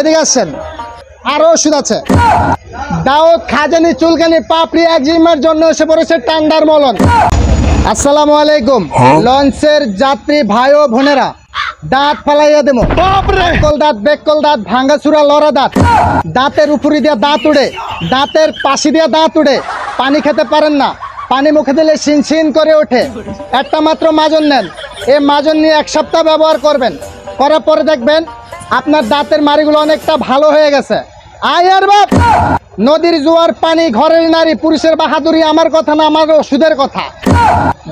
এদিকে আসছেন আরও ওষুধ আছে। দাউদ খাজানি চুলকানি পাপড়ি একজিমার জন্য এসে পড়েছে টান্ডার মলন। আসসালামু আলাইকুম। লঞ্চের যাত্রী ভাই ও বোনেরা দাঁত ফালাইয়া দেবো। কল দাঁত বেকল দাঁত ভাঙ্গাচুরা লড়া দাঁত। দাঁতের উপরি দিয়ে দাঁত উড়ে দাঁতের পাশে দিয়ে দাঁত উড়ে। পানি খেতে পারেন না। পানি মুখে দিলে শিন করে ওঠে। একটা মাত্র মাজন নেন। এই মাজন নিয়ে এক সপ্তাহ ব্যবহার করবেন। করার পরে দেখবেন আপনার দাঁতের মারিগুলো অনেকটা ভালো হয়ে গেছে। আয়ার বাপ! নদীর জোয়ার পানি ঘরের নারী পুরুষের বাহাদুরি আমার কথা না আমার ওষুধের কথা।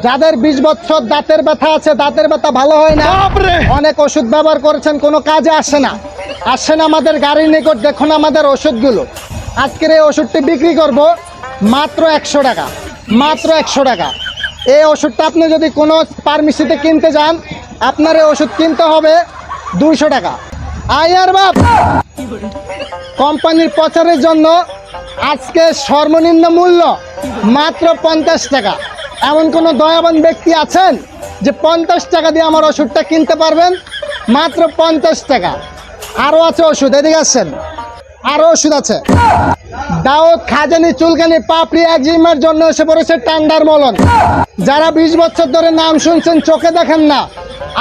যাদের বিশ বছর দাঁতের ব্যথা আছে দাঁতের ব্যথা ভালো হয় না। অনেক ওষুধ ব্যবহার করেছেন কোনো কাজে আসে না। আসে না আমাদের গাড়ির নিকট দেখুন আমাদের ওষুধগুলো। আজকের এই ওষুধটি বিক্রি করব মাত্র একশো টাকা। মাত্র একশো টাকা। এই ওষুধটা আপনি যদি কোনো ফার্মেসিতে কিনতে যান আপনার এই ওষুধ কিনতে হবে দুইশো টাকা। আয়ার বাপ। কোম্পানির প্রচারের জন্য আজকে সর্বনিম্ন মূল্য মাত্র পঞ্চাশ টাকা। এমন কোনো দয়াবান ব্যক্তি আছেন যে পঞ্চাশ টাকা দিয়ে আমার ওষুধটা কিনতে পারবেন? মাত্র পঞ্চাশ টাকা। আরও আছে ওষুধ, এদিকে আসছেন আরও ওষুধ আছে। দাউদ খাজানি, চুলকানি, পাপড়ি একজিমার জন্য এসে পড়েছে টান্ডার মলন। যারা বিশ বছর ধরে নাম শুনছেন, চোখে দেখেন না।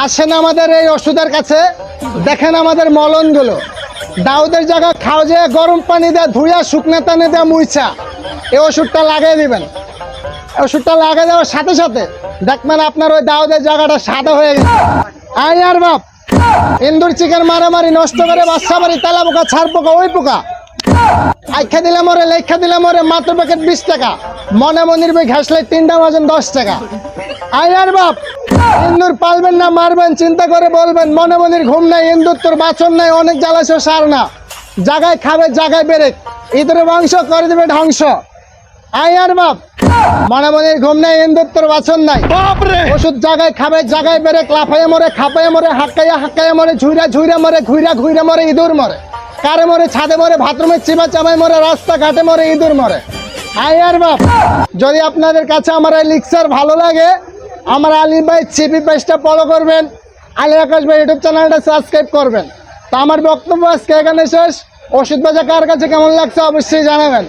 আসেন আমাদের এই ওষুধের কাছে। দেখেন আমাদের মলনগুলো। দাউদের জায়গা খাও যে, গরম পানি দেয় ধুইয়া শুকনা টানে দেয় মুইছা। এই ওষুধটা লাগিয়ে দিবেন। ওষুধটা লাগিয়ে দেওয়ার সাথে সাথে দেখবেন আপনার ওই দাউদের জায়গাটা সাদা হয়ে গেছে। আই আর বাপ। ইন্দুর চিকেন মারামারি, নষ্ট করে বাচ্চা মারি তেলা পোকা ছাড় পোকা, ওই পোকা। আইখা দিলাম মরে লেখা দিলাম মরে মাত্র প্যাকেট বিশ টাকা। মনে মনির বই ঘাসলে তিনটা বাজন দশ টাকা। আই আর বাপ। ইন্দুর পালবেন না মারবেন চিন্তা করে বলবেন মনে মনির ঘুম নাই ইন্দুর তোর বাছন নাই অনেক জ্বালাছো সার না। জাগায় খাবে জাগায় বেরেক ইঁদুরে বংশ করে দেবে ধ্বংস। আয়ার বাপ। মনে মনির ঘুম নাই ইন্দুর তোর বাছন নাই। ওষুধ জাগায় খাবে জাগায় বেড়ে লাফাইয়া মরে খাপাইয়া মরে হাক্কাইয়া হাক্কাইয়া মরে ঝুইরা ঝুইরা মরে ঘুইরা ঘুইরা মরে ইঁদুর মরে। কারে মরে ছাদে মরে বাথরুমে চিবা চামাই মরে রাস্তা ঘাটে মরে ইঁদুর মরে। আয়ার বাপ। যদি আপনাদের কাছে আমার এই লিক্সার ভালো লাগে আমার আলী ভাই চিপি পেজটা ফলো করবেন। আলী আকাশ ভাই ইউটিউব চ্যানেলটা সাবস্ক্রাইব করবেন। তো আমার বক্তব্য আজকে এখানে শেষ। ওষুধ বাজার কার কাছে কেমন লাগছে অবশ্যই জানাবেন।